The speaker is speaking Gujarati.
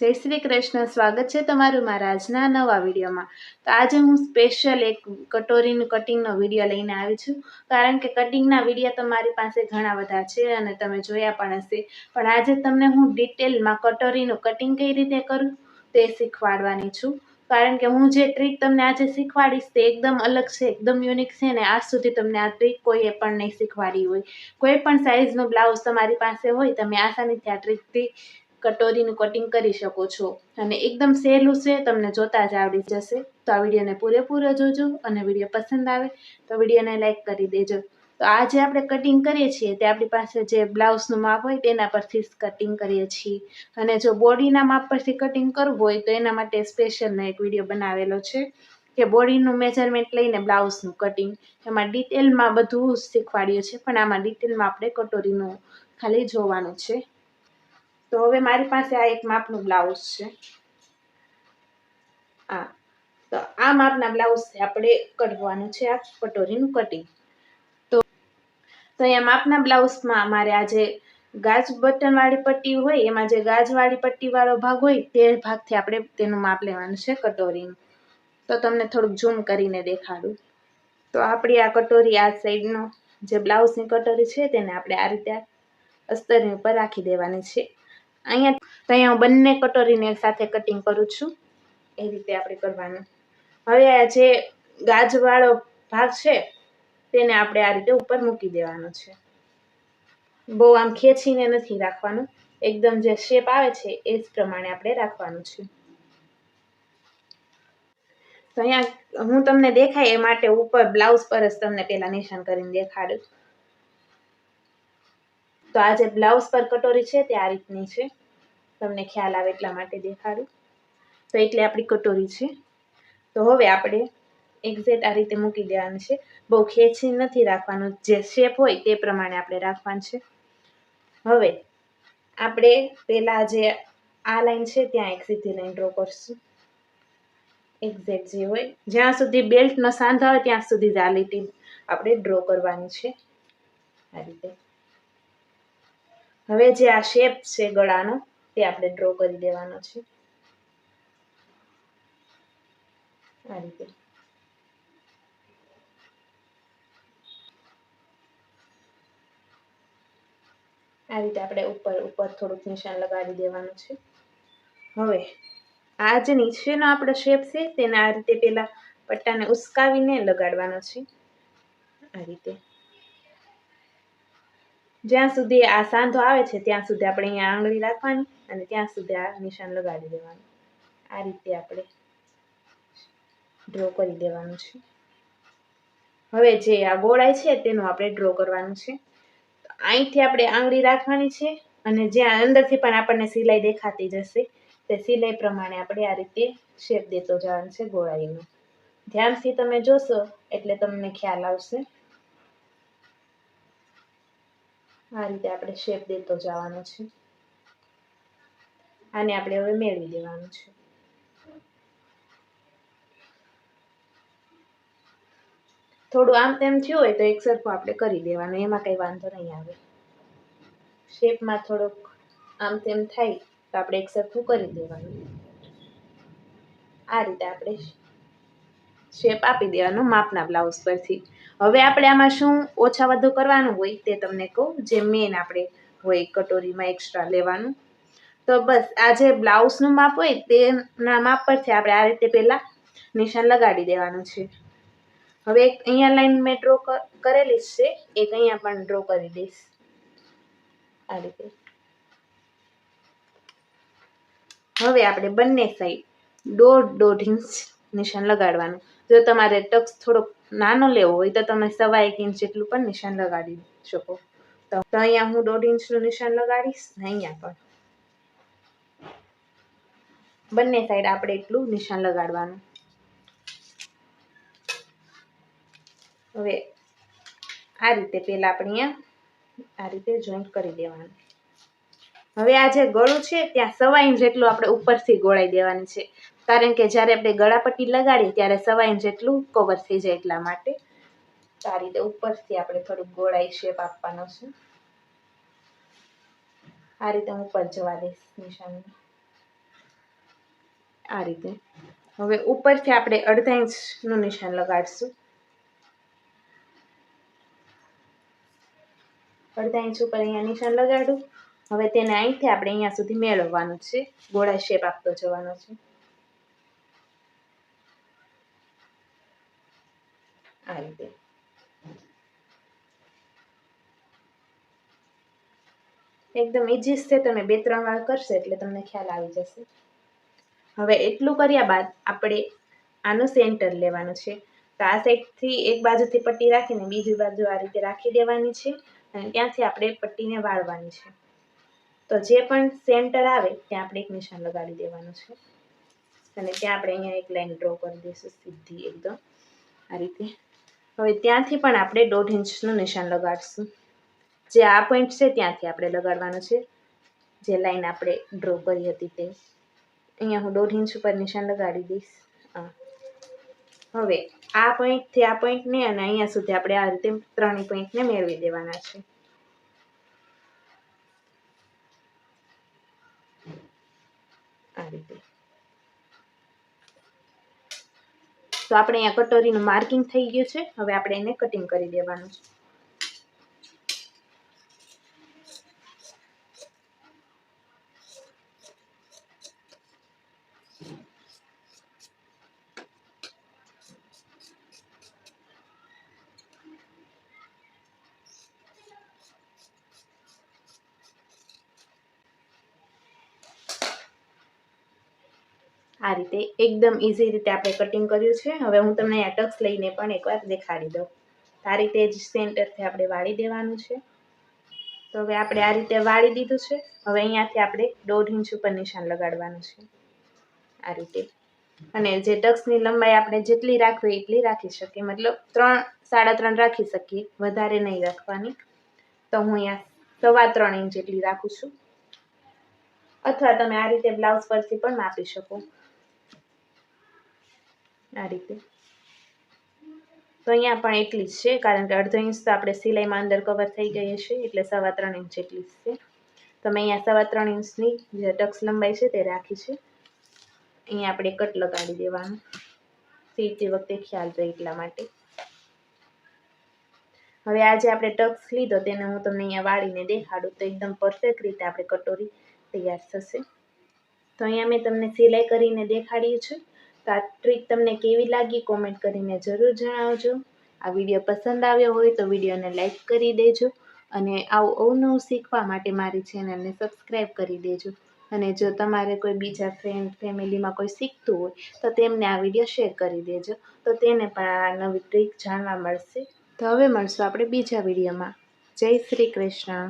જય શ્રી કૃષ્ણ. સ્વાગત છે તમારું મારા આજના નવા વિડીયોમાં. તો આજે હું સ્પેશિયલ એક કટોરીનું કટિંગનો વીડિયો લઈને આવી છું. કારણ કે કટિંગના વીડિયો તો મારી પાસે ઘણા બધા છે અને તમે જોયા પણ હશે. પણ આજે તમને હું ડિટેલમાં કટોરીનું કટિંગ કઈ રીતે કરું તે શીખવાડવાની છું. કારણ કે હું જે ટ્રીક તમને આજે શીખવાડીશ તે એકદમ અલગ છે, એકદમ યુનિક છે ને આજ સુધી તમને આ ટ્રીક કોઈએ પણ નહીં શીખવાડી હોય. કોઈ પણ સાઇઝનો બ્લાઉઝ તમારી પાસે હોય, તમે આસાનીથી આ ટ્રીકથી કટોરીનું કટિંગ કરી શકો છો. અને એકદમ સહેલું છે, તમને જોતા જ આવડી જશે. તો આ વિડીયોને પૂરેપૂરો જોજો અને વીડિયો પસંદ આવે તો વિડીયોને લાઇક કરી દેજો. તો આ જે આપણે કટિંગ કરીએ છીએ તે આપણી પાસે જે બ્લાઉઝનું માપ હોય તેના પરથી કટિંગ કરીએ છીએ. અને જો બોડીના માપ પરથી કટિંગ કરવું હોય તો એના માટે સ્પેશિયલનો એક વીડિયો બનાવેલો છે કે બોડીનું મેજરમેન્ટ લઈને બ્લાઉઝનું કટિંગ એમાં ડિટેલમાં બધું શીખવાડ્યું છે, પણ આમાં ડિટેલમાં આપણે કટોરીનું ખાલી જોવાનું છે. તો હવે મારી પાસે આ એક માપનું બ્લાઉઝ છે. આ. તો આ માપના બ્લાઉઝ આપણે કરવાનું છે, આ કટોરીનું કટિંગ. તો તો અહીંયા માપના બ્લાઉઝમાં અમારે આ જે ગાજ બટનવાળી પટ્ટી હોય, એમાં જે ગાજવાળી પટ્ટીવાળો ભાગ હોય, તે ભાગથી આપણે તેનું માપ લેવાનું છે કટોરીનું. તો તમને થોડુંક ઝૂમ કરીને દેખાડું. તો આપણી આ કટોરી આ સાઈડનો જે બ્લાઉઝની કટોરી છે, તેને આપણે આ રીતે અસ્તરની ઉપર રાખી દેવાની છે. અહીંયા તો અહીંયા બંને કટોરીને સાથે કટિંગ કરું છું. એ રીતે આપણે કરવાનું. હવે આ જે ગાજવાળો ભાગ છે, તેને આપણે આ રીતે ઉપર મૂકી દેવાનો છે. બહુ આમ ખેંચીને નથી રાખવાનું. એકદમ જે શેપ આવે છે, એ જ પ્રમાણે આપણે રાખવાનું છે. અહીંયા હું તમને દેખાય એ માટે ઉપર બ્લાઉઝ પર જ તમને પહેલાં નિશાન કરીને દેખાડું. તો આ જે બ્લાઉઝ પર કટોરી છે તે આ રીતની છે. તમને ખ્યાલ આવે એટલા માટે દેખાડું. તો એટલે આપણી કટોરી છે. તો હવે આપણે એક્ઝેક્ટ આ રીતે મૂકી દેવાનું છે. બહુ ખેંચી નથી રાખવાનું. જે શેપ હોય તે પ્રમાણે આપણે રાખવાનું છે. હવે આપણે પહેલાં જે આ લાઈન છે ત્યાં એક સીધી લાઈન ડ્રો કરશું. એક્ઝેક્ટ જે હોય. જ્યાં સુધી બેલ્ટ ન સાંધા હોય ત્યાં સુધી જ આ લીટી આપણે ડ્રો કરવાની છે. આ રીતે. હવે જે આ શેપ છે ગળાનો, તે આપણે ડ્રો કરી દેવાનો છે. આ રીતે. આ રીતે આપણે ઉપર ઉપર થોડુંક નિશાન લગાવી દેવાનું છે. હવે, આ જે નીચેનો આપણો શેપ છે, તેને આ રીતે પેલા પટ્ટાને ઉસકાવીને લગાડવાનો છે. આ રીતે. જ્યાં સુધી આ સાંધો આવે છે, ત્યાં સુધી આપણે અહીંયા આંગળી રાખવાની અને ત્યાં સુધી આ નિશાન લગાડી દેવાનું. આ રીતે આપણે ડ્રો કરી દેવાનું છે. હવે જે આ ગોળાઈ છે, તેનું આપણે ડ્રો કરવાનું છે. અહીંથી આપણે આંગળી રાખવાની છે અને જ્યાં અંદરથી પણ આપણને સિલાઈ દેખાતી જશે, તે સિલાઈ પ્રમાણે આપણે આ રીતે શેપ દેતો જવાનું છે ગોળાઈનો. ધ્યાનથી તમે જોશો એટલે તમને ખ્યાલ આવશે. આ રીતે આપણે શેપ દેતો જવાનો છે. આને આપણે હવે મેળવી દેવાનું છે. થોડું આમ તેમ થયું હોય તો એક સરખું આપણે કરી દેવાનું, એમાં કંઈ વાંધો નહીં આવે. શેપમાં થોડુંક આમ તેમ થાય તો આપણે એક સરખું કરી દેવાનું. આ રીતે આપણે શેપ આપી દેવાનો માપના બ્લાઉઝ પરથી. હવે આપણે આમાં શું ઓછા વધુ કરવાનું હોય તે તમને કહું, જે મેન આપણે હોય કટોરીમાં એક્સ્ટ્રા લેવાનું. તો બસ, આ જે બ્લાઉઝનું માપ હોય તેના માપ પરથી આપણે આ રીતે પહેલાં નિશાન લગાડી દેવાનું છે. હવે એક અહીંયા લાઈન મેં ડ્રો કરેલી છે, એક અહીંયા પણ ડ્રો કરી દઈશ. આ રીતે. હવે આપણે બંને સાઈડ દોઢ દોઢ ઇંચ નિશાન લગાડવાનું. જો તમારે ટક્સ થોડોક નાનો લેવો હોય તો તમે સવા એક ઇંચ જેટલું પણ નિશાન લગાડી શકો. તો અહીંયા હું દોઢ ઇંચનું નિશાન લગાડીશ અહીંયા પણ. બંને સાઈડ આપણે એટલું નિશાન લગાડવાનું. હવે આ રીતે પહેલાં આપણે અહીંયા આ રીતે જોઈન્ટ કરી દેવાનું. હવે આ જે ગળું છે ત્યાં સવા ઇંચ જેટલું આપણે ઉપરથી ગોળાઈ દેવાની છે. કારણ કે જ્યારે આપણે ગળાપટ્ટી લગાડીએ ત્યારે સવાઈન જેટલું કવર થઈ જાય એટલા માટે. આ રીતે ઉપરથી આપણે થોડુંક ગોળાઈ શેપ આપવાનો છે. આ રીતે હું ઉપર જવા દઈશ નિશાનને. આ રીતે. હવે ઉપરથી આપણે અડધા ઇંચનું નિશાન લગાડશું. અડધા ઇંચ ઉપર અહીંયા નિશાન લગાડું. હવે તેને અહીંથી આપણે અહીંયા સુધી મેળવવાનું છે. ગોળા શેપ આપતો જવાનો છે. આ રીતે. એકદમ ઇઝી છે, તમે બે, ત્રણ વાર કરશે એટલે તમને ખ્યાલ આવી જશે. હવે એટલું કર્યા બાદ આપણે આનું સેન્ટર લેવાનું છે. તો આ સાઈડથી એક બાજુથી પટ્ટી રાખીને બીજી બાજુ આ રીતે રાખી દેવાની છે અને ત્યાંથી આપણે પટ્ટીને વાળવાની છે. તો જે પણ સેન્ટર આવે, ત્યાં આપણે એક નિશાન લગાડી દેવાનું છે. અને ત્યાં આપણે અહીંયા એક લાઈન ડ્રો કરી દઈશું સીધી એકદમ. આ રીતે. હવે ત્યાંથી પણ આપણે દોઢ ઇંચનું નિશાન લગાડીશું. જે આ પોઈન્ટ છે ત્યાંથી આપણે લગાડવાનું છે. જે લાઈન આપણે ડ્રો કરી હતી તે. અહીંયા હું દોઢ ઇંચ ઉપર નિશાન લગાડી દઈશ. હવે આ પોઈન્ટથી આ પોઈન્ટને અને અહીંયા સુધી આપણે આ રીતે ત્રણેય પોઈન્ટને મેળવી દેવાના છે. આ રીતે. તો આપણે અહીંયા કટોરીનું માર્કિંગ થઈ ગયું છે. હવે આપણે એને કટિંગ કરી દેવાનું છે. આ રીતે એકદમ ઇઝી રીતે આપણે કટિંગ કર્યું છે. હવે હું તમને આ ટક્સ લઈને પણ એકવાર દેખાડી દઉં. આ રીતે જ સેન્ટરથી આપણે વાળી દેવાનું છે. તો હવે આપણે આ રીતે વાળી દીધું છે. હવે અહીંયાથી આપણે દોઢ ઇંચ ઉપર નિશાન લગાડવાનું છે. આ રીતે. અને જે ટક્સની લંબાઈ આપણે જેટલી રાખવી એટલી રાખી શકીએ. મતલબ ત્રણ, સાડા ત્રણ રાખી શકીએ. વધારે નહીં રાખવાની. તો હું અહીંયા સવા ત્રણ ઇંચ જેટલી રાખું છું. અથવા તમે આ રીતે બ્લાઉઝ પરથી પણ માપી શકો. આ રીતે. તો અહીંયા પણ એટલી જ છે, કારણ કે અડધો ઇંચ તો આપણે સિલાઈમાં અંદર કવર થઈ ગઈ છે એટલે સવા ત્રણ ઇંચ એટલી જ છે. તમે અહીંયા સવા ત્રણ ઇંચની જે ટક્સ લંબાઈ છે તે રાખી છે. અહીંયા આપણે કટ લગાડી દેવાનું. સીવતી વખતે ખ્યાલ રહે એટલા માટે. હવે આજે આપણે ટક્સ લીધો, તેને હું તમને અહીંયા વાળીને દેખાડું તો એકદમ પરફેક્ટ રીતે આપણે કટોરી તૈયાર થશે. તો અહીંયા મેં તમને સિલાઈ કરીને દેખાડ્યું છે. તો આ ટ્રીક તમને કેવી લાગી કોમેન્ટ કરીને જરૂર જણાવજો. આ વીડિયો પસંદ આવ્યો હોય તો વિડીયોને લાઇક કરી દેજો અને આવું અવનવું શીખવા માટે મારી ચેનલને સબસ્ક્રાઈબ કરી દેજો. અને જો તમારે કોઈ બીજા ફ્રેન્ડ ફેમિલીમાં કોઈ શીખતું હોય તો તેમને આ વીડિયો શેર કરી દેજો. તો તેને પણ આ નવી ટ્રીક જાણવા મળશે. તો હવે મળશું આપણે બીજા વિડીયોમાં. જય શ્રી કૃષ્ણ.